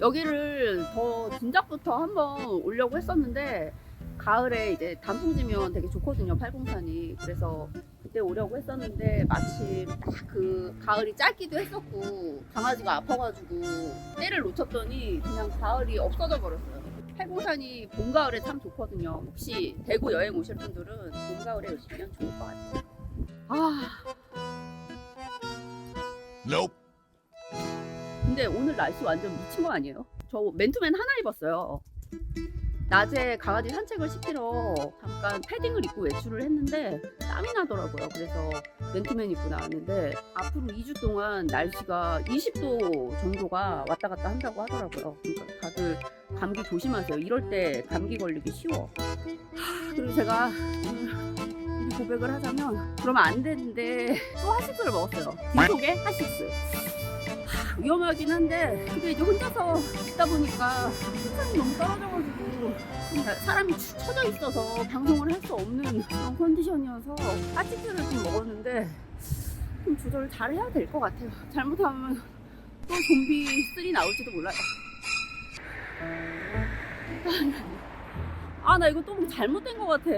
여기를 더 진작부터 한번 오려고 했었는데 가을에 이제 단풍지면 되게 좋거든요 팔공산이. 그래서 그때 오려고 했었는데 마침 딱 그 가을이 짧기도 했었고 강아지가 아파가지고 때를 놓쳤더니 그냥 가을이 없어져 버렸어요. 팔공산이 봄 가을에 참 좋거든요. 혹시 대구 여행 오실 분들은 봄 가을에 오시면 좋을 것 같아요. 아 Nope. 근데 오늘 날씨 완전 미친 거 아니에요? 저 맨투맨 하나 입었어요. 낮에 강아지 산책을 시키러 잠깐 패딩을 입고 외출을 했는데 땀이 나더라고요. 그래서 맨투맨 입고 나왔는데 앞으로 2주 동안 날씨가 20도 정도가 왔다 갔다 한다고 하더라고요. 그러니까 다들 감기 조심하세요. 이럴 때 감기 걸리기 쉬워. 하, 그리고 제가 이 고백을 하자면 그러면 안 되는데 또 하식스를 먹었어요. 뒷속에 하식스. 위험하긴 한데 근데 이제 혼자서 있다 보니까 수산이 너무 떨어져가지고 사람이 축 처져 있어서 방송을 할 수 없는 그런 컨디션이어서 파치트를 좀 먹었는데 좀 조절을 잘 해야 될 것 같아요. 잘못하면 또 좀비 3 나올지도 몰라요. 아 나 이거 또 잘못된 것 같아.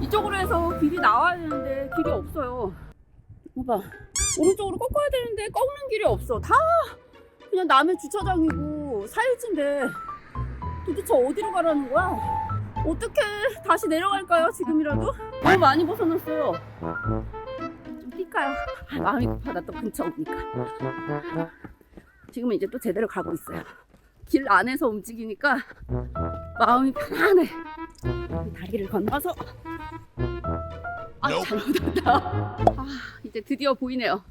이쪽으로 해서 길이 나와야 되는데 길이 없어요. 봐봐 오른쪽으로 꺾어야 되는데 꺾는 길이 없어. 다 그냥 남의 주차장이고 사일지인데 도대체 어디로 가라는 거야? 어떻게 다시 내려갈까요? 지금이라도? 너무 많이 벗어났어요. 좀 뛸까요? 아, 마음이 급하다 또 근처 오니까. 지금은 이제 또 제대로 가고 있어요. 길 안에서 움직이니까 마음이 편안해. 다리를 건너서 아. 잘못했다. 아 이제 드디어 보이네요.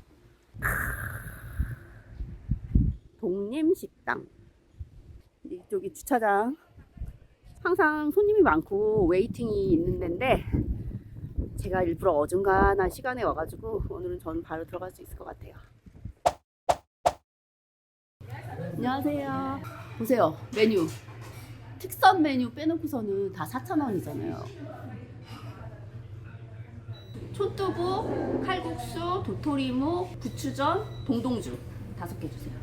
독림식당. 이쪽이 주차장. 항상 손님이 많고 웨이팅이 있는 데인데 제가 일부러 어중간한 시간에 와가지고 오늘은 저는 바로 들어갈 수 있을 것 같아요. 안녕하세요. 보세요 메뉴. 특선 메뉴 빼놓고서는 다 4,000원이잖아요. 촌두부, 칼국수, 도토리묵, 부추전, 동동주 다섯 개 주세요.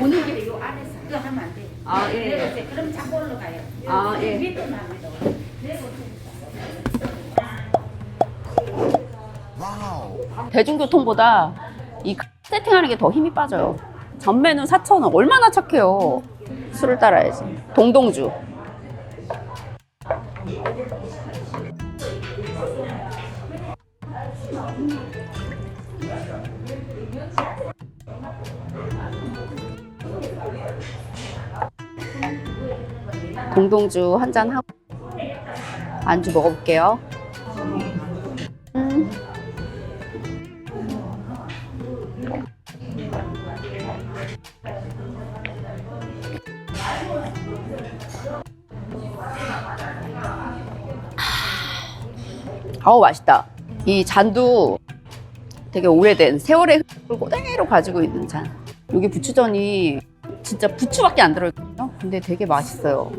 오는 게요 안에서 그거 하면 안 돼. 아 예. 내려오세요. 그럼 자꾸 올라가요. 아 예. 또 나옵니다. Wow. 대중교통보다 이 세팅하는 게 더 힘이 빠져요. 전매는 4,000원. 얼마나 착해요. 술을 따라야지. 동동주. 동동주 한 잔 하고 안주 먹어볼게요. 음. 아우 맛있다. 이 잔도 되게 오래된 세월의 흙을 그대로 가지고 있는 잔. 여기 부추전이 진짜 부추밖에 안 들어있거든요. 근데 되게 맛있어요.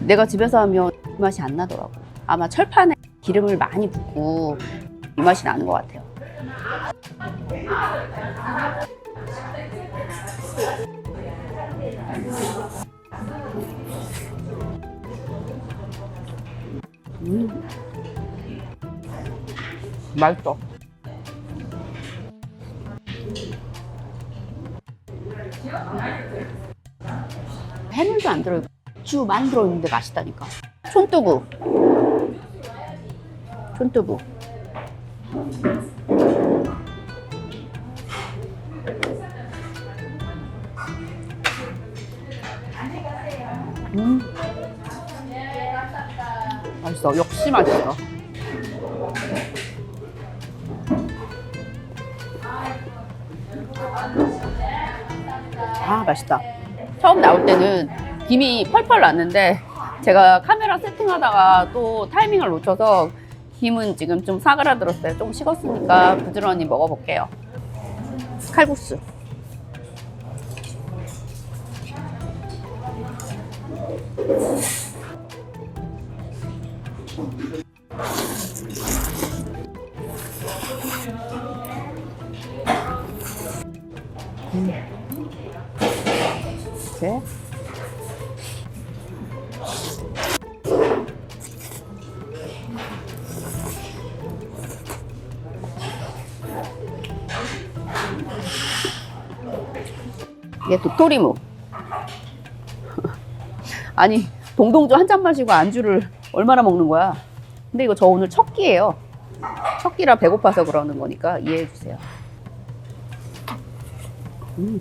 내가 집에서 하면 이 맛이 안 나더라고. 아마 철판에 기름을 많이 붓고 이 맛이 나는 것 같아요. 음. 맛있어. 해물도 안 들어있고 주만 들어있는데 맛있다니까. 촌두부. 촌두부. 음. 맛있어. 역시 맛있어. 아, 맛있다. 김이 펄펄 났는데 제가 카메라 세팅하다가 또 타이밍을 놓쳐서 김은 지금 좀 사그라들었어요. 좀 식었으니까 부지런히 먹어볼게요. 칼국수. 이렇게 이게 도토리묵. 아니 동동주 한 잔 마시고 안주를 얼마나 먹는 거야? 근데 이거 저 오늘 첫 끼예요. 첫 끼라 배고파서 그러는 거니까 이해해 주세요. 음.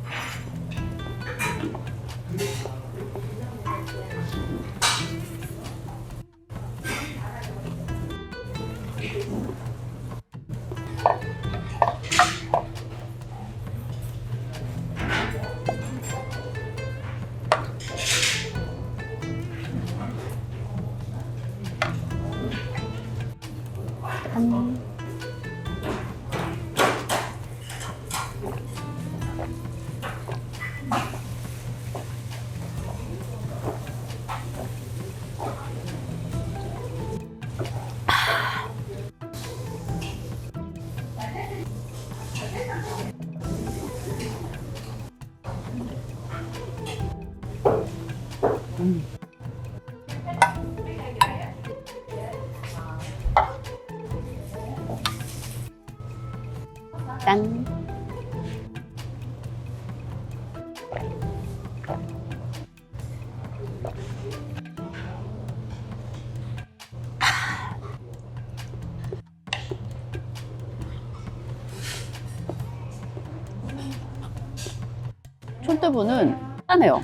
두부는 단단해요.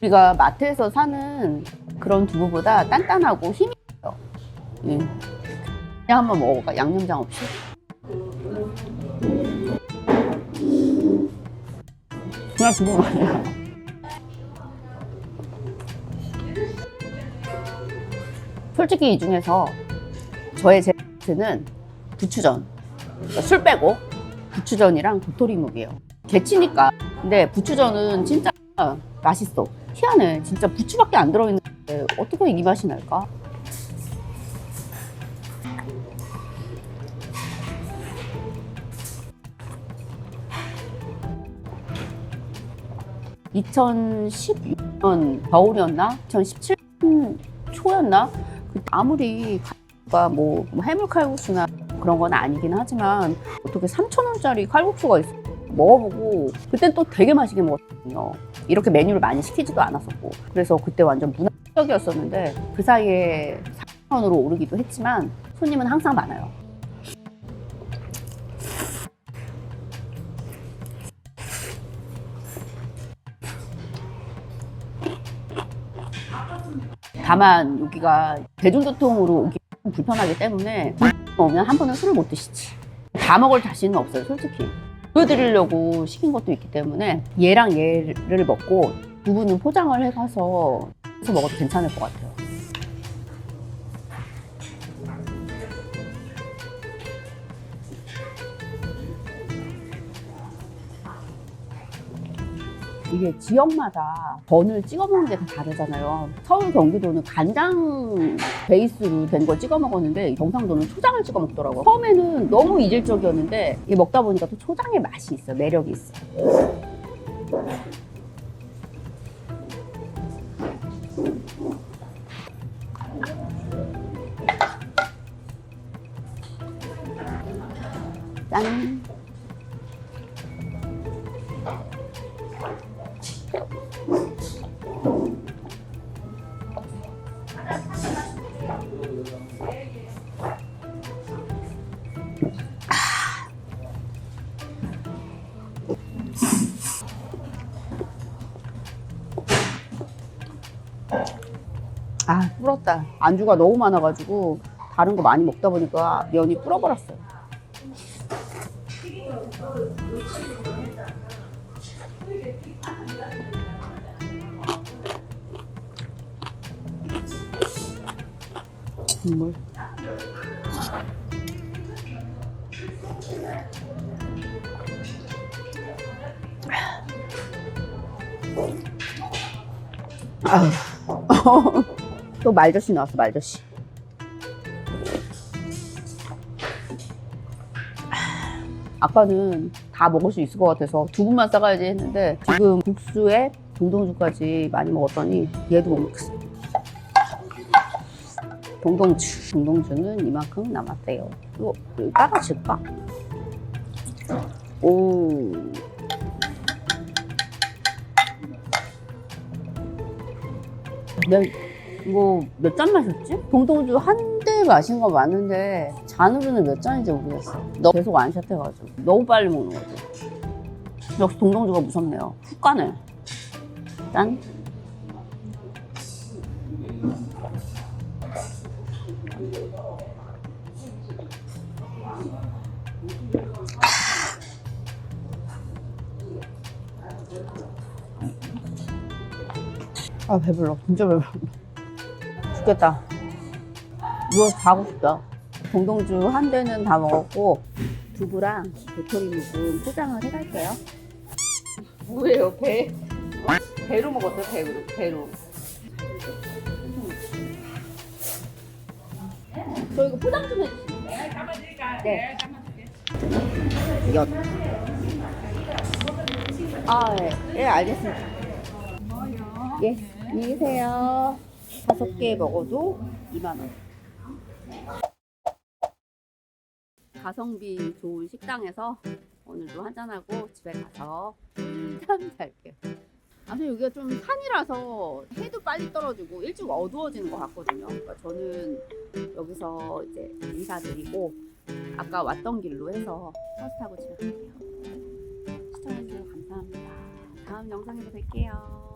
우리가 마트에서 사는 그런 두부보다 단단하고 힘이 있어요. 예. 그냥 한번 먹어볼까? 양념장 없이. 그냥 두부 맛이야. 솔직히 이 중에서 저의 제트는 부추전. 그러니까 술 빼고 부추전이랑 도토리묵이에요. 개치니까. 근데 부추전은 진짜 맛있어. 희한해. 진짜 부추밖에 안 들어있는데 어떻게 이 맛이 날까? (2016년) 겨울이었나 (2017년) 초였나 아무리 뭐, 뭐 해물 칼국수나 그런 건 아니긴 하지만 어떻게 3,000원짜리 칼국수가 있어 먹어보고 그땐 또 되게 맛있게 먹었거든요. 이렇게 메뉴를 많이 시키지도 않았었고 그래서 그때 완전 문화적이었었는데 그 사이에 4,000원으로 오르기도 했지만 손님은 항상 많아요. 다만 여기가 대중교통으로 오기 불편하기 때문에 오면 한 번은 술을 못 드시지. 다 먹을 자신은 없어요, 솔직히. 보여드리려고 시킨 것도 있기 때문에 얘랑 얘를 먹고 두 분은 포장을 해가서 해서 먹어도 괜찮을 것 같아요. 이게 지역마다 전을 찍어 먹는 게 다 다르잖아요. 서울, 경기도는 간장 베이스로 된 걸 찍어 먹었는데 경상도는 초장을 찍어 먹더라고요. 처음에는 너무 이질적이었는데 이게 먹다 보니까 또 초장의 맛이 있어요. 매력이 있어 아, 불었다. 안주가 너무 많아가지고 다른 거 많이 먹다 보니까 면이 불어버렸어요. 국물. 아우. 또 말젓이 나왔어 말젓이. 아까는 다 먹을 수 있을 것 같아서 두부만 싸가야지 했는데 지금 국수에 동동주까지 많이 먹었더니 얘도 못 먹겠어. 동동주. 동동주는 이만큼 남았대요. 이거 따라질까? 오. 네. 이거 몇 잔 마셨지? 동동주 한 대 마신 거 맞는데 잔으로는 몇 잔인지 모르겠어. 너 계속 안 샷해가지고 너무 빨리 먹는 거지. 역시 동동주가 무섭네요. 훅 가네. 짠. 아 배불러 진짜 배불러 죽겠다 누워서 자고 싶다 동동주 한 대는 다 먹었고 두부랑 도토리 묵은 포장을 해갈게요 뭐예요 배 어? 배로 먹었어요 배로 배로 저 이거 포장 좀 해주세요 네 엿. 아, 예, 예 알겠습니다. 예, 안녕히 계세요. 다섯 개 먹어도 2만원. 가성비 좋은 식당에서 오늘도 한잔하고 집에 가서 잠 잘게요. 아, 근데 여기가 좀 산이라서 해도 빨리 떨어지고 일찍 어두워지는 것 같거든요. 그러니까 저는 여기서 이제 인사드리고 아까 왔던 길로 해서 버스 타고 집에 갈게요. 시청해주셔서 감사합니다. 다음 영상에서 뵐게요.